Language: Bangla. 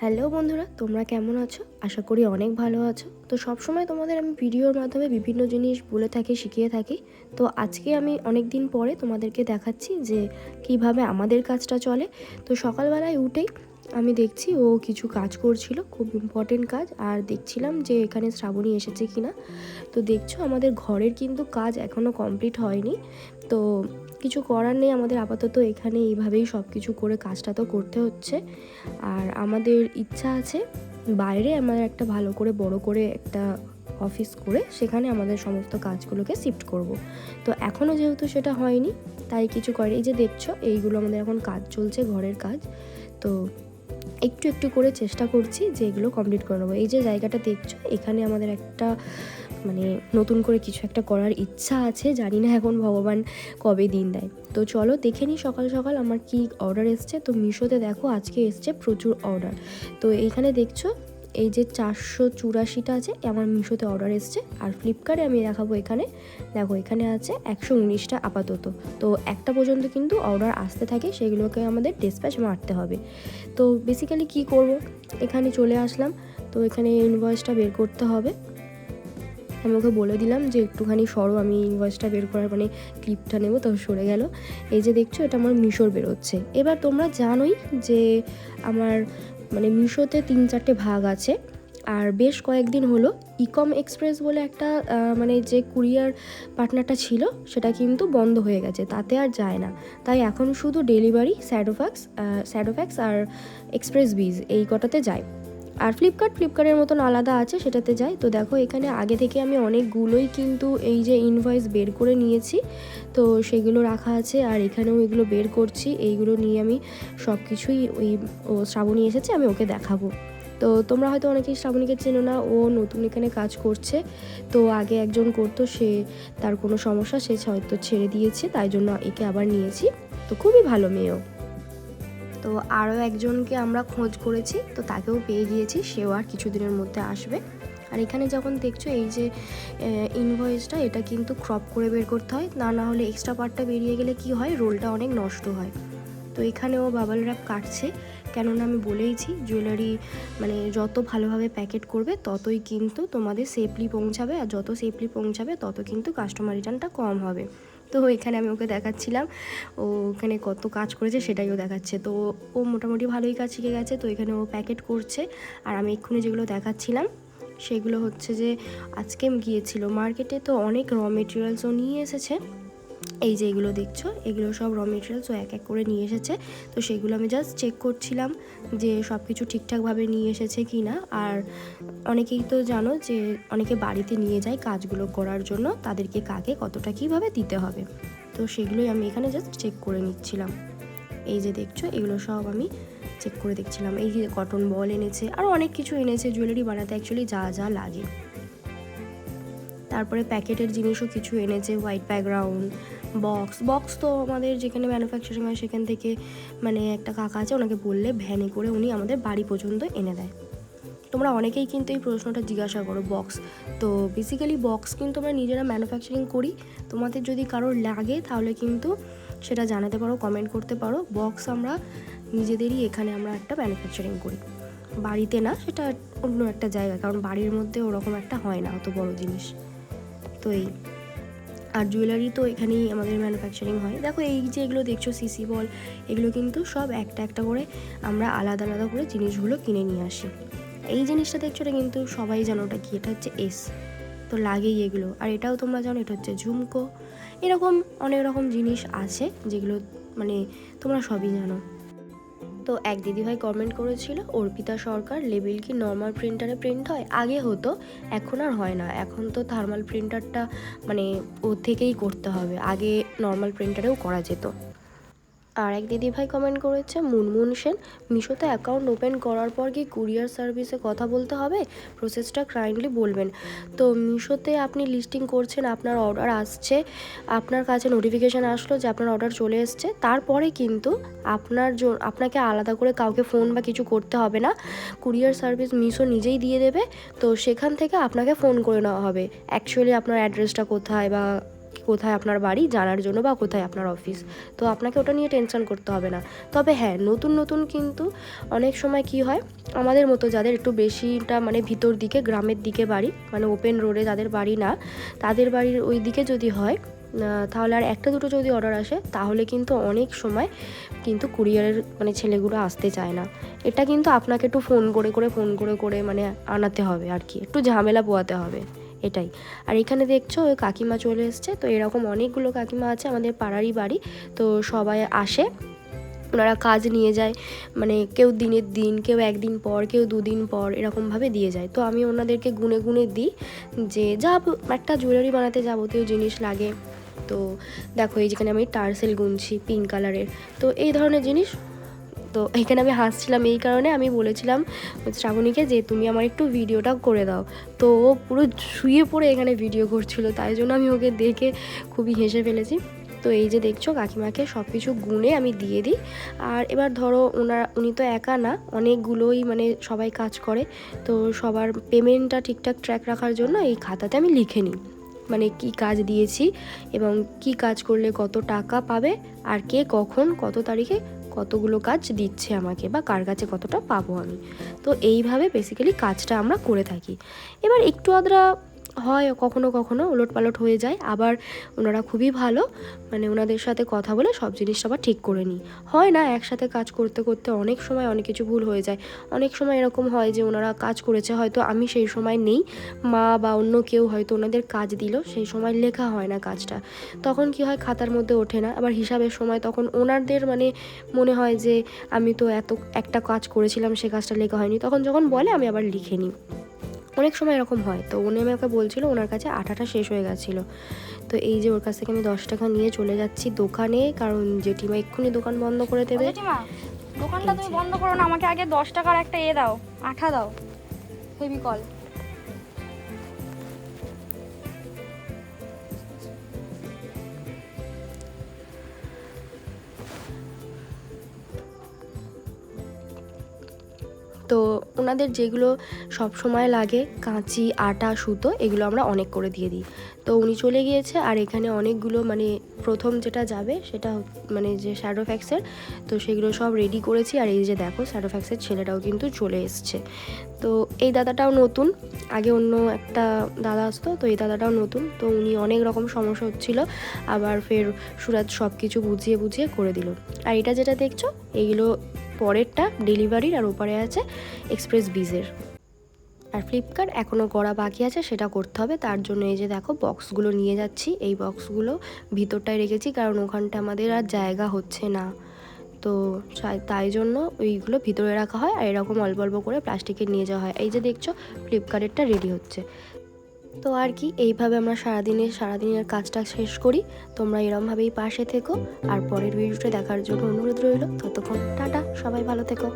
হ্যালো বন্ধুরা, তোমরা কেমন আছো? আশা করি অনেক ভালো আছো। তো সবসময় তোমাদের আমি ভিডিওর মাধ্যমে বিভিন্ন জিনিস বলে থাকি, শিখিয়ে থাকি। তো আজকে আমি অনেক দিন পরে তোমাদেরকে দেখাচ্ছি যে কীভাবে আমাদের কাজটা চলে। তো সকালবেলায় উঠেই আমি দেখছি ও কিছু কাজ করছিল, খুব ইম্পর্টেন্ট কাজ। আর দেখছিলাম যে এখানে শ্রাবণী এসেছে কি না তো দেখছ আমাদের ঘরের কিন্তু কাজ এখনও কমপ্লিট হয়নি। তো কিছু করার নেই, আমাদের আপাতত এখানে এইভাবেই সব কিছু করে কাজটা তো করতে হচ্ছে। আর আমাদের ইচ্ছা আছে বাইরে আমরা একটা ভালো করে, বড় করে একটা অফিস করে সেখানে আমাদের সমস্ত কাজগুলোকে শিফট করব। তো এখনও যেহেতু সেটা হয়নি, তাই কিছু করে এই যে দেখছ, এইগুলো আমাদের এখন কাজ চলছে, ঘরের কাজ। তো একটু একটু করে চেষ্টা করছি যে এগুলো কমপ্লিট করে নেব। এই যে জায়গাটা দেখছ, এখানে আমাদের একটা মানে নতুন করে কিছু একটা করার ইচ্ছা আছে, জানি না এখন ভগবান কবে দিন দেয়। তো চলো দেখে নিই সকাল সকাল আমার কি অর্ডার এসছে। তো মিশোতে দেখো আজকে এসছে প্রচুর অর্ডার তো এখানে দেখছ এই যে চারশো চুরাশিটা আছে, আমার মিশোতে অর্ডার এসছে। আর ফ্লিপকার্টে আমি দেখাবো এখানে। দেখো, এখানে আছে একশো উনিশটা আপাতত। তো একটা পর্যন্ত কিন্তু অর্ডার আসতে থাকে, সেগুলোকে আমাদের ডিসপ্যাচ মারতে হবে। তো বেসিক্যালি কি করব? এখানে চলে আসলাম। তো এখানে ইনভয়েসটা বের করতে হবে। আমি ওকে বলে দিলাম যে একটুখানি সরো, আমি ইনভয়েসটা বের করার মানে ক্লিপটা নেব, তো সরে গেল। এই যে দেখছ, এটা আমার মিশোর বেরোচ্ছে। এবার তোমরা জানোই যে আমার মানে মিশোতে তিন চারটে ভাগ আছে। আর বেশ কয়েকদিন হলো ইকম এক্সপ্রেস বলে একটা মানে যে কুরিয়ার পার্টনারটা ছিল, সেটা কিন্তু বন্ধ হয়ে গেছে, তাতে আর যায় না। তাই এখন শুধু ডেলিভারি স্যাডোফ্যাক্স স্যাডোফ্যাক্স আর এক্সপ্রেস বিজ এই কটাতে যায়। আর ফ্লিপকার্ট ফ্লিপকার্টের মতন আলাদা আছে, সেটাতে যাই। তো দেখো, এখানে আগে থেকে আমি অনেকগুলোই কিন্তু এই যে ইনভয়েস বের করে নিয়েছি। তো সেগুলো রাখা আছে, আর এখানেও এগুলো বের করছি। এইগুলো নিয়ে আমি সব কিছুই ওই, ও শ্রাবণী এসেছে, আমি ওকে দেখাবো। তো তোমরা হয়তো অনেকেই শ্রাবণীকে চেনো না, ও নতুন এখানে কাজ করছে। তো আগে একজন করতো, সে তার কোনো সমস্যা, সে হয়তো ছেড়ে দিয়েছে, তাই জন্য একে আবার নিয়েছি। তো খুবই ভালো মেয়েও। তো আরও একজনকে আমরা খোঁজ করেছি, তো তাকেও পেয়ে গিয়েছি, সেও আর কিছুদিনের মধ্যে আসবে। আর এখানে যখন দেখছ এই যে ইনভয়েসটা এটা কিন্তু ক্রপ করে বের করতে হয়। না না হলে এক্সট্রা পার্টটা বেরিয়ে গেলে কি হয়? রোলটা অনেক নষ্ট হয়। তো এখানেও বাবল র্যাপ কাটছে। কেননা আমি বলেইছি জুয়েলারি মানে যত ভালোভাবে প্যাকেট করবে, ততই কিন্তু তোমাদের সেফলি পৌঁছাবে। আর যত সেফলি পৌঁছাবে, তত কিন্তু কাস্টমার রিটার্নটা কম হবে। তো এখানে আমি ওকে দেখাচ্ছিলাম। ও ওখানে কত কাজ করেছে সেটাই ও দেখাচ্ছে। তো ও মোটামুটি ভালোই কাজ শিখে গেছে, তো এখানে ও প্যাকেট করছে। আর আমি এক্ষুনি যেগুলো দেখাচ্ছিলাম, সেগুলো হচ্ছে যে আজকে গিয়েছিল মার্কেটে তো অনেক র মেটেরিয়ালসও নিয়ে এসেছে। এই যে এগুলো দেখছ, এগুলো সব র মেটেরিয়ালস ও এক এক করে নিয়ে এসেছে। তো সেগুলো আমি জাস্ট চেক করছিলাম যে সব কিছু ঠিকঠাকভাবে নিয়ে এসেছে কি না আর অনেকেই তো জানো যে অনেকে বাড়িতে নিয়ে যায় কাজগুলো করার জন্য, তাদেরকে কাকে কতটা কীভাবে দিতে হবে। তো সেগুলোই আমি এখানে জাস্ট চেক করে নিচ্ছিলাম। এই যে দেখছ, এগুলো সব আমি চেক করে দেখছিলাম। এই যে কটন বল এনেছে আরও অনেক কিছু এনেছে জুয়েলারি বানাতে অ্যাকচুয়ালি যা যা লাগে। তারপরে প্যাকেটের জিনিসও কিছু এনেছে হোয়াইট ব্যাকগ্রাউন্ড বক্স বক্স তো আমাদের যেখানে ম্যানুফ্যাকচারিং হয় সেখান থেকে মানে একটা কাকা আছে, ওনাকে বললে ভ্যানে করে উনি আমাদের বাড়ি পর্যন্ত এনে দেয়। তোমরা অনেকেই কিন্তু এই প্রশ্নটা জিজ্ঞাসা করো বক্স তো বেসিক্যালি বক্স কিন্তু আমরা নিজেরা ম্যানুফ্যাকচারিং করি, তোমাদের যদি কারোর লাগে তাহলে কিন্তু সেটা জানাতে পারো কমেন্ট করতে পারো বক্স আমরা নিজেদেরই এখানে আমরা একটা ম্যানুফ্যাকচারিং করি। বাড়িতে না, সেটা অন্য একটা জায়গা, কারণ বাড়ির মধ্যে ওরকম একটা হয় না, অত বড় জিনিস। তো এই আর জুয়েলারি তো এখানেই আমাদের ম্যানুফ্যাকচারিং হয়। দেখো এই যে এগুলো দেখছ সিসি বল এগুলো কিন্তু সব একটা একটা করে আমরা আলাদা আলাদা করে জিনিসগুলো কিনে নিয়ে আসি। এই জিনিসটা দেখছ এটা কিন্তু সবাই জানো ওটা কি? এটা হচ্ছে এস তো লাগেই এগুলো। আর এটাও তোমরা জানো, এটা হচ্ছে ঝুমকো। এরকম অনেক রকম জিনিস আছে যেগুলো মানে তোমরা সবই জানো। তো এক দিদিভাই কমেন্ট করেছিল, অর্পিতা সরকার লেবেল কি নর্মাল প্রিন্টারে প্রিন্ট হয়? আগে হতো, এখন আর হয় না। এখন তো থার্মাল প্রিন্টারটা মানে ওর থেকেই করতে হবে। আগে নর্মাল প্রিন্টারেও করা যেত। আর এক দিদিভাই কমেন্ট করেছে, মুনমুন সেন, মিশোতে অ্যাকাউন্ট ওপেন করার পর কি কুরিয়ার সার্ভিসে কথা বলতে হবে? প্রসেসটা কাইন্ডলি বলবেন। তো মিশোতে আপনি লিস্টিং করছেন, আপনার অর্ডার আসছে, আপনার কাছে নোটিফিকেশান আসলো যে আপনার অর্ডার চলে এসছে, তারপরে কিন্তু আপনার আপনাকে আলাদা করে কাউকে ফোন বা কিছু করতে হবে না। কুরিয়ার সার্ভিস মিশো নিজেই দিয়ে দেবে, তো সেখান থেকে আপনাকে ফোন করে নেওয়া হবে। অ্যাকচুয়ালি আপনার অ্যাড্রেসটা কোথায় বা কোথায় আপনার বাড়ি, জানার জন্য বা কোথায় আপনার অফিস তো আপনাকে ওটা নিয়ে টেনশন করতে হবে না। তবে হ্যাঁ নতুন নতুন কিন্তু অনেক সময় কি হয়, আমাদের মতো যাদের একটু বেশিটা মানে ভিতর দিকে, গ্রামের দিকে বাড়ি মানে ওপেন রোডে যাদের বাড়ি না, তাদের বাড়ির ওই দিকে যদি হয় তাহলে আর একটা দুটো যদি অর্ডার আসে, তাহলে কিন্তু অনেক সময় কিন্তু কুরিয়ারের মানে ছেলেগুলো আসতে চায় না। এটা কিন্তু আপনাকে একটু ফোন করে করে ফোন করে করে মানে আনাতে হবে আর কি। একটু ঝামেলা পোয়াতে হবে। এটাই। আর এখানে দেখছ, ওই কাকিমা চলে এসছে। তো এরকম অনেকগুলো কাকিমা আছে আমাদের পাড়ারই বাড়ি। তো সবাই আসে। ওনারা কাজ নিয়ে যায়। মানে কেউ দিনের দিন, কেউ একদিন পর, কেউ দুদিন পর এরকমভাবে দিয়ে যায়। তো আমি ওনাদেরকে গুনে গুনে দিই যে, যা একটা জুয়েলারি বানাতে যাবতীয় জিনিস লাগে। তো দেখো, এই যেখানে আমি টার্সেল গুনছি, পিঙ্ক কালারের। তো এই ধরনের জিনিস তো এখানে আমি হাসছিলাম, এই কারণে আমি বলেছিলাম শ্রাবণীকে যে তুমি আমার একটু ভিডিওটা করে দাও। তো ও পুরো শুয়ে পড়ে এখানে ভিডিও করছিল, তাই জন্য আমি ওকে দেখে খুবই হেসে ফেলেছি। তো এই যে দেখছ, কাকিমাকে সব কিছু গুনে আমি দিয়ে দিই। আর এবার ধরো ওনার, উনি তো একা না, অনেকগুলোই মানে সবাই কাজ করে। তো সবার পেমেন্টটা ঠিকঠাক ট্র্যাক রাখার জন্য এই খাতাতে আমি লিখে নিই। মানে কি কাজ দিয়েছি এবং কি কাজ করলে কত টাকা পাবে, আর কে কখন, কত তারিখে কতগুলো কাজ দিচ্ছে আমাকে বা কার কাছে কতটা পাবো আমি। তো এইভাবে বেসিক্যালি কাজটা আমরা করে থাকি। এবার একটু আধরা হয় কখনো কখনো ওলট পালট হয়ে যায়। আবার ওনারা খুবই ভালো মানে ওনাদের সাথে কথা বলে সব জিনিসটা আবার ঠিক করে নিই। হয় না, একসাথে কাজ করতে করতে অনেক সময় অনেক কিছু ভুল হয়ে যায়। অনেক সময় এরকম হয় যে ওনারা কাজ করেছে, হয়তো আমি সেই সময় নেই। মা বা অন্য কেউ হয়তো ওনাদের কাজ দিল, সেই সময় লেখা হয় না কাজটা। তখন কি হয়, খাতার মধ্যে ওঠে না। আবার হিসাবের সময় তখন ওনারদের মানে মনে হয় যে, আমি তো এত, একটা কাজ করেছিলাম, সে কাজটা লেখা হয়নি। তখন যখন বলে, আমি আবার লিখে নিই। অনেক সময় এরকম হয়। তো উনি আমাকে বলছিল ওনার কাছে আঠাটা শেষ হয়ে গেছিল। তো এই যে ওর কাছ থেকে আমি দশ টাকা নিয়ে চলে যাচ্ছি দোকানে কারণ জেঠিমা এক্ষুনি দোকান বন্ধ করে দেবে। দোকানটা তুমি বন্ধ করো না আমাকে আগে দশ টাকার একটা এ দাও আঠা দাও। ফেভিকল তো ওনাদের যেগুলো সব সময় লাগে, কাঁচি, আটা, সুতো, এগুলো আমরা অনেক করে দিয়ে দিই। তো উনি চলে গিয়েছে আর এখানে অনেকগুলো মানে প্রথম যেটা যাবে সেটা মানে যে শ্যাডো ফ্যাক্সের তো সেগুলো সব রেডি করেছি। আর এই যে দেখো শ্যাডো ফ্যাক্সের ছেলেটাও কিন্তু চলে এসছে। তো এই দাদাটাও নতুন, আগে অন্য একটা দাদা আসতো, তো এই দাদাটাও নতুন। তো উনি অনেক রকম সমস্যা হচ্ছিল, আবার ফের সুরাজ সব কিছু বুঝিয়ে বুঝিয়ে করে দিল। আর এটা যেটা দেখছ এইগুলো পরেরটা ডেলিভারির আর ওপারে আছে এক্সপ্রেস বিজের। আর ফ্লিপকার্ট এখনও করা বাকি আছে, সেটা করতে হবে। তার জন্য এই যে দেখো, বক্সগুলো নিয়ে যাচ্ছি। এই বক্সগুলো ভিতরটায় রেখেছি, কারণ ওখানটা আমাদের আর জায়গা হচ্ছে না। তো তাই- জন্য ওইগুলো ভিতরে রাখা হয়, আর এরকম অল্প অল্প করে প্লাস্টিকে নিয়ে যাওয়া হয়। এই যে দেখছ, ফ্লিপকার্টেরটা রেডি হচ্ছে। তো আর কি, এইভাবে আমরা সারাদিনের সারাদিনের কাজটা শেষ করি। তোমরা এরমভাবেই পাশে থেকো। আর পরের ভিডিওটা দেখার জন্য অনুরোধ রইল। ততক্ষণ, টাটা, সবাই ভালো থেকো।